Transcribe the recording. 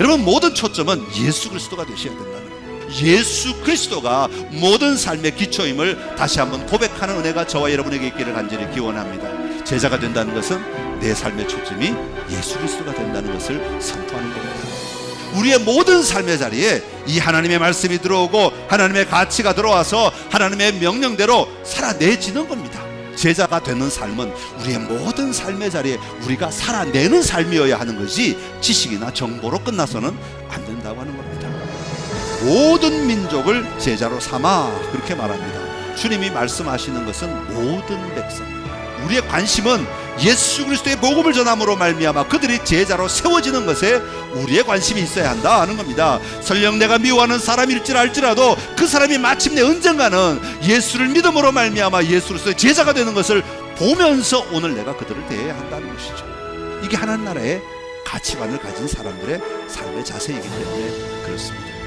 여러분 모든 초점은 예수 그리스도가 되셔야 된다는 거예요. 예수 그리스도가 모든 삶의 기초임을 다시 한번 고백하는 은혜가 저와 여러분에게 있기를 간절히 기원합니다. 제자가 된다는 것은 내 삶의 초점이 예수 그리스도가 된다는 것을 선포하는 겁니다. 우리의 모든 삶의 자리에 이 하나님의 말씀이 들어오고 하나님의 가치가 들어와서 하나님의 명령대로 살아내지는 겁니다. 제자가 되는 삶은 우리의 모든 삶의 자리에 우리가 살아내는 삶이어야 하는 것이 지식이나 정보로 끝나서는 안 된다고 하는 겁니다. 모든 민족을 제자로 삼아 그렇게 말합니다. 주님이 말씀하시는 것은 모든 백성. 우리의 관심은 예수 그리스도의 복음을 전함으로 말미암아 그들이 제자로 세워지는 것에 우리의 관심이 있어야 한다 하는 겁니다. 설령 내가 미워하는 사람일지 알지라도 그 사람이 마침내 언젠가는 예수를 믿음으로 말미암아 예수로서의 제자가 되는 것을 보면서 오늘 내가 그들을 대해야 한다는 것이죠. 이게 하나님 나라의 가치관을 가진 사람들의 삶의 자세이기 때문에 그렇습니다.